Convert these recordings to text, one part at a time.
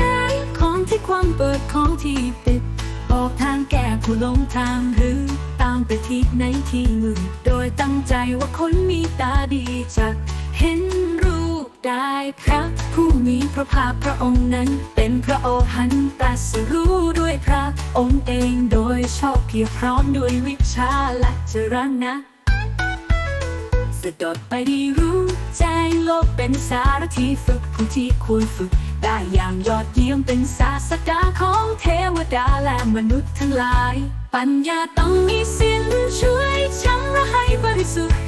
ย้ายของที่ความเปิดของที่ปิดบอกทางแก้ผู้ลงทางหรือตามไปที่ไหนที่มืดโดยตั้งใจว่าคนมีตาดีจะเห็นรูปได้พระผู้มีพระภาคพระองค์นั้นเป็นพระโอหันตรัสรู้ด้วยพระองค์เองโดยชอบเพียรพร้อมด้วยวิชาและจรณะ สะดดไปดีรู้ใจโลกเป็นสารที่ฝึกผู้ที่ควรฝึก ได้อย่างยอดเยี่ยมเป็นศาสดาของเทวดาและมนุษย์ทั้งหลาย ปัญญาต้องมีสินช่วยชำระให้บริสุทธิ์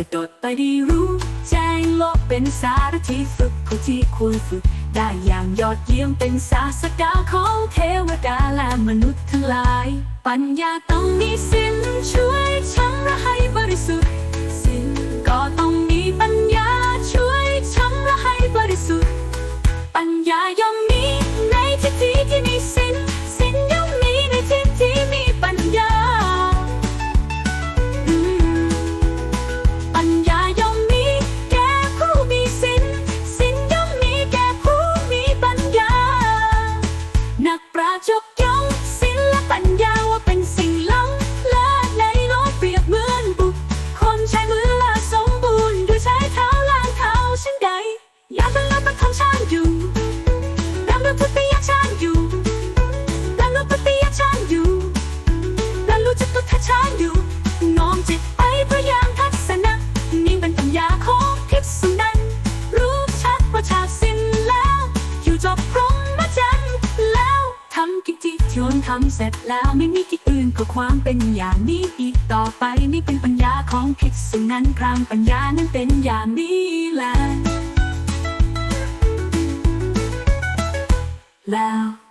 สะดดไปดีรู้ แจ้งโลกเป็นสารที่ฝึกผู้ที่ควรฝึก ได้อย่างยอดเยี่ยมเป็นศาสดาของเทวดาและมนุษย์ทั้งหลาย ปัญญาต้องมีสินช่วยชำระให้บริสุทธิ์สินก็ต้องมีปัญญาช่วยชำระให้บริสุทธิ์ ปัญญาย่อม อย่าบังลับประคำชานอยู่ดำรงพุทธิยชานอยู่ดำรงพุทธิยชานอยู่และรู้จักตัวทัชานอยู่น้อมจิตไปพื่อยางทัศนะนี่เป็นปัญญาของภิกษุนันรู้ชัดว่าชาติสิ้นแล้ว อยู่จบพรหมจรรย์แล้วทำกิจที่โยนทำเสร็จแล้วไม่มีที่อื่นก็ความเป็นอย่างนี้อีกต่อไปนี่เป็นปัญญาของภิกษุนันพรามปัญญานั้นเป็นอย่างนี้แหละ แล้ว